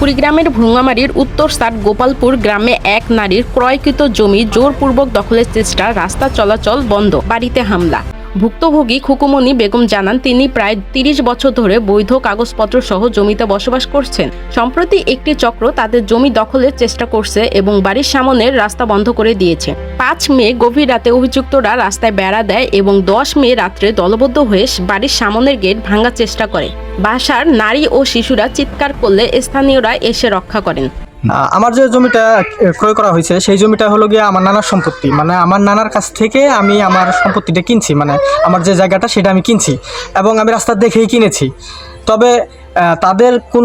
কুড়িগ্রামের ভুঙ্গামারির উত্তর সাত গোপালপুর গ্রামে এক নারীর ক্রয়কৃত জমি জোরপূর্বক দখলের চেষ্টা রাস্তা চলাচল বন্ধ, বাড়িতে হামলা। ভুক্তভোগী খুকুমনি বেগম জানান, তিনি প্রায় তিরিশ বছর ধরে বৈধ কাগজপত্র সহ জমিতে বসবাস করছেন। সম্প্রতি একটি চক্র তাদের জমি দখলের চেষ্টা করছে এবং বাড়ির সামনের রাস্তা বন্ধ করে দিয়েছে। পাঁচ মে গভীর রাতে অভিযুক্তরা রাস্তায় বেড়া দেয় এবং দশ মে রাত্রে দলবদ্ধ হয়ে বাড়ির সামনের গেট ভাঙার চেষ্টা করে। বাসার নারী ও শিশুরা চিৎকার করলে স্থানীয়রা এসে রক্ষা করেন। আমার যে জমিটা ক্রয় করা হয়েছে, সেই জমিটা হলো গিয়ে আমার নানার সম্পত্তি। মানে আমার নানার কাছ থেকে আমি আমার সম্পত্তিটা কিনছি মানে আমার যে জায়গাটা সেটা আমি কিনছি এবং আমি রাস্তা দেখেই কিনেছি। তবে তাদের কোন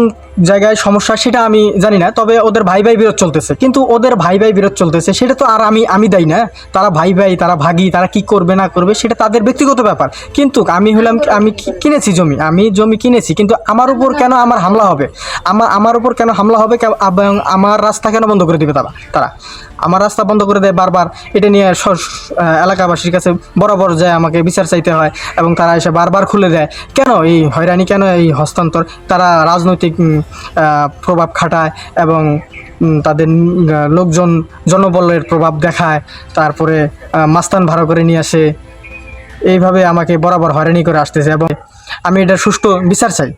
জায়গায় সমস্যা, সেটা আমি জানি না, তবে ওদের ভাই ভাই বিরোধ চলতেছে। কিন্তু ওদের ভাই ভাই বিরোধ চলতেছে, সেটা তো আর আমি আমি দেই না। তারা ভাই ভাই, তারা ভাগি, তারা কি করবে, না করবে, সেটা তাদের ব্যক্তিগত ব্যাপার। কিন্তু আমি হলাম আমি কিনেছি জমি, আমি জমি কিনেছি, কিন্তু আমার উপর কেন আমার হামলা হবে? আমার আমার উপর কেন হামলা হবে এবং আমার রাস্তা কেন বন্ধ করে দিবে তারা? তারা, আমার রাস্তা বন্ধ করে দেয় বারবার, এটা নিয়ে এলাকাবাসীর কাছে বরাবর যায় আমাকে বিচার চাইতে হয়, এবং তারা এসে বারবার খুলে দেয়। কেন এই হয়রানি, কেন এই হস্তান্তর? তারা রাজনৈতিক প্রভাব খাটায় এবং তাদের লোকজন জনবলের প্রভাব দেখায়। তারপরে মাস্তান ভাড়া করে নিয়ে আসে। এইভাবে আমাকে বরাবর হয়রানি করে আসতেছে এবং আমি এটার সুষ্ঠু বিচার চাই।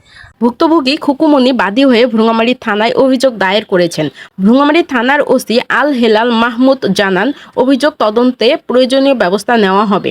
ভুক্তভোগী খুকুমনি বাদী হয়ে ভ্রুঙ্গামারী থানায় অভিযোগ দায়ের করেছেন। ভ্রুঙ্গামারী থানার ওসি আল হেলাল মাহমুদ জানান, অভিযোগ তদন্তে প্রয়োজনীয় ব্যবস্থা নেওয়া হবে।